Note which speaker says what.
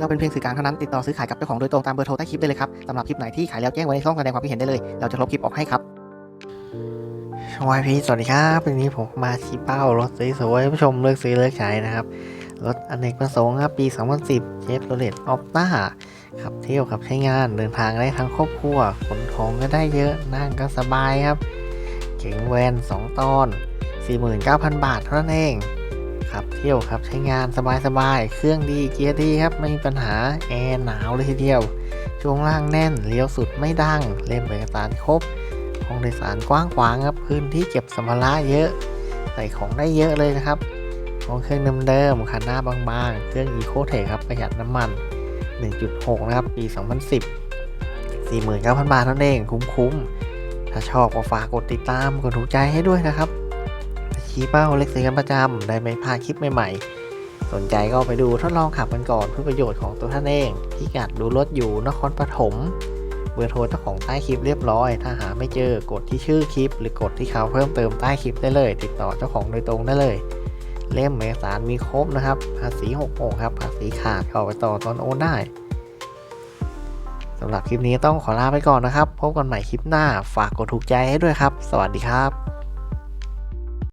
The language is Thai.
Speaker 1: เราเป็นเพียงสื่อกลางเท่านั้นติดต่อซื้อขายกับเจ้าของโดยตรงตามเบอร์โทรใต้คลิปได้เลยครับสำหรับคลิปไหนที่ขายแล้วแจ้งไว้ในช่องแสดงความคิดเห็นได้เลย เราจะลบคลิปออกให้ครับวายพีสวัสดีครับวันนี้ผมมาชี้เป้ารถสวยๆให้ผู้ชมเลือกซื้อเลือกใช้นะครับ รถอเนกประสงค์ครับปี 2010เชฟโรเลตออฟต้าขับเที่ยวขับใช้งานเดินทางได้ทั้งครอบครัวขนของก็ได้เยอะนั่งก็สบายครับ เก๋งแวน 2 ตอน 49,000 บาทเท่านั้นเอง ขับ เที่ยวขับใช้งานสบายๆ เครื่องดีเกียร์ดีครับ ไม่มีปัญหาแอร์หนาวเลยทีเดียว ช่วงล่างแน่นเลี้ยวสุดไม่ดังเล่มเอกสารครบห้องโดยสารกว้างขวางครับพื้นที่เก็บสัมภาระเยอะ ใส่ของได้เยอะเลยนะครับของเครื่องเดิมๆคันหน้าบางๆ เครื่อง e c o t e c ครับประหยัดน้ำมัน 1.6 นะครับ ปี 2010 49,000 บาทเท่านั้นเองคุ้มๆ ถ้าชอบก็ฝากกดติดตามกดถูกใจให้ด้วยนะครับ ชี้เป้าเล็กซื้อกันประจำได้ไม่พลาดคลิปใหม่ ๆ สนใจก็ไปดูทดลองขับกันก่อนเพื่อประโยชน์ของตัวท่านเองพิกัดดูรถอยู่นครปฐมเบอร์โทรเจ้าของใต้คลิปเรียบร้อย ถ้าหาไม่เจอกดที่ชื่อคลิป หรือกดที่เขาเพิ่มเติมใต้คลิปได้เลย ติดต่อเจ้าของโดยตรงได้เลย เล่มเอกสารมีครบนะครับภาษี6องครับภาษีขาดเอาไปต่อตอนโอนได้สำหรับคลิปนี้ต้องขอลาไปก่อนนะครับ พบกันใหม่คลิปหน้า ฝากกดถูกใจให้ด้วยครับ สวัสดีครับ